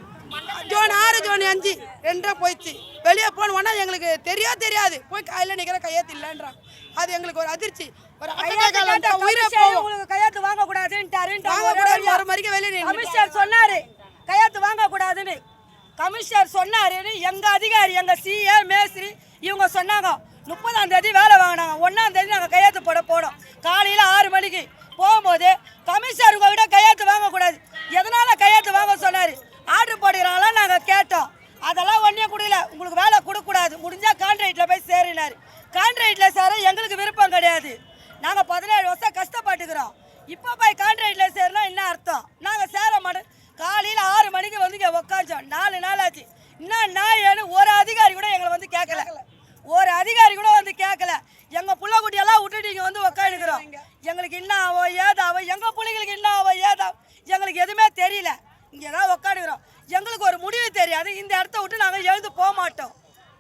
S2: ஜோன் ஆறு ஜோன் அஞ்சு ரெண்டா போயிடுச்சு. வெளியே போனோம்னா எங்களுக்கு தெரியா தெரியாது. போய் காலையில் நிற்கிற கையெழுத்து இல்லைன்றான். அது எங்களுக்கு ஒரு அதிர்ச்சி. ஒரு உயிரை
S1: கமிஷனர்
S2: போவோம்
S1: உங்களுக்கு கையெழுத்து வாங்க கூடாதுன்ட்டாருன்ட்டு
S2: வாங்க கூடாது ஒரு மணிக்கு வெளியே
S1: கமிஷனர் சொன்னாரு கையெழுத்து வாங்க கூடாதுன்னு கமிஷனர் சொன்னாருன்னு எங்க அதிகாரி எங்க சிஏ மேஸ்திரி இவங்க சொன்னாங்க. முப்பதாம் தேதி வேலை வாங்கினாங்க. ஒன்னாம் தேதி நாங்கள் கையெழுத்து போட போனோம் காலையில் ஆறு மணிக்கு போகும்போது கமிஷனர் உங்க விட கையெழுத்து வாங்கக்கூடாது. எதனால கையெழுத்து வாங்க சொன்னாரு? ஆர்டர் போடுகிறாங்களா நாங்கள் கேட்டோம். அதெல்லாம் ஒன்றே கொடுக்கல. உங்களுக்கு வேலை கொடுக்கக்கூடாது. முடிஞ்சா கான்ட்ராக்டில் போய் சேரினார். கான்ட்ராக்டில் சேர எங்களுக்கு விருப்பம் கிடையாது. நாங்கள் பதினேழு வருஷம் கஷ்டப்பட்டுக்கிறோம். இப்போ போய் கான்ட்ராக்டில் சேரணும் என்ன அர்த்தம்? நாங்கள் சேர மாட்டோம். காலையில் ஆறு மணிக்கு வந்து இங்கே உக்காந்தோம் நாலு நாள் ஆச்சு இன்னும் நான் ஏன்னு ஒரு அதிகாரி கூட எங்களை வந்து கேட்கல ஒரு அதிகாரி கூட வந்து கேட்கல எங்கள் புள்ள குட்டியெல்லாம் விட்டுட்டு இங்கே வந்து உக்காந்துக்கிறோம். எங்களுக்கு என்ன ஆவோ ஏதாவோ எங்கள் பிள்ளைங்களுக்கு என்ன ஆவோ ஏதாவோ எங்களுக்கு எதுவுமே தெரியல. இங்கே தான் உக்காந்துக்கிறோம். எங்களுக்கு ஒரு முடிவு தெரியாது. இந்த இடத்த விட்டு நாங்கள் எழுந்து போக மாட்டோம்.